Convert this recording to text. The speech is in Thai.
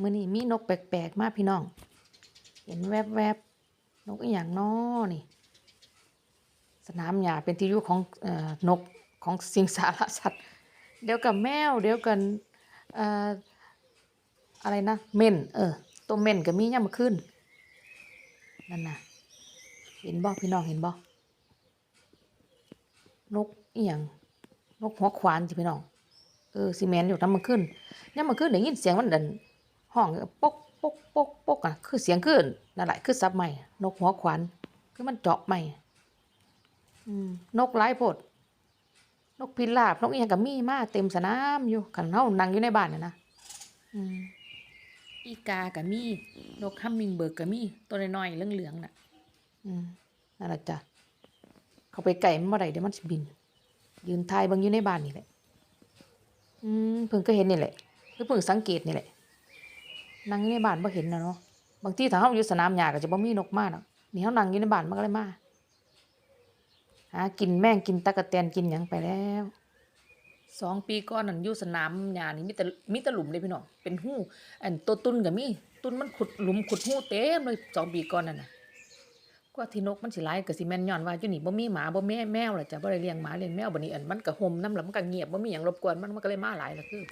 มือนี้มีนกแปลกๆ มากพี่น้อง เห็นแวบๆ นกอีหยังน้อนี่ สนามหญ้าเป็นที่อยู่ของอนกของสิงสารสัตว์ เดี๋ยวกับแมว เดี๋ยวกันออะไรนะ เม่น เออ ตัวเม่นก็มียามมื้อคืนนั่นน่ะ เห็นบ่พี่น้องเห็นบ่นกอีหยังนกหัวขวานสิพี่น้อง เออซีเมนต์อยู่นำมื้อคืนยามมื้อคืนได้ยินเสียงมันดันห้องปกปกปกปกอะคือเสียงคือนั่นแหละคือสับใหม่นกหัวขวานคือมันเจาะใหม่อืมนกหลายโพดนกพิราบนกอีหยังก็มีมาเต็มสนามอยู่คันเฮานั่งอยู่ในบ้านน่ะนะอืมอีกาก็มีนกฮัมมิงเบิร์กก็มีตัวน้อยๆเหลืองๆน่ะอืมนั่นล่ะจ้ะเข้าไปไก่มันบ่ได้เดี๋ยวมันสิบิน ยืนทายเบิ่งอยู่ในบ้านนี่แหละ อืมเพิ่งก็เห็นนี่แหละหรือเพิ่งสังเกตนี่แหละนั่งอยู่ในบ้านบ่เห็นนะเนาะบางทีถ้าเฮาอยู่สนามหญ้าก็จะบ่มีนกมาดอกนี่เฮานั่งอยู่ในบ้านมันก็เลยมาหากินแมงกินตั๊กแตนกินหยังไปแล้วสองปีก่อนนั่นอยู่สนามหญ้านี่มีแต่มีแต่หลุมเลยพี่น้องเป็นหู้อันตัวตุ้นก็มีตุ้นมันขุดหลุมขุดหู้เต็มเลยสองปีก่อนนั่นน่ะ ว่าที่นกมันสิหลายก็สิแม่นย้อนว่าอยู่นี่บ่มีหมาบ่แม่แมวล่ะจ้ะบ่ได้เลี้ยงหมาเลี้ยงแมวบัดนี้อันมันก็ห่มน้ำแล้วมันก็เงียบบ่มีหยังรบกวนมันมันก็เลยมาหลายล่ะคือ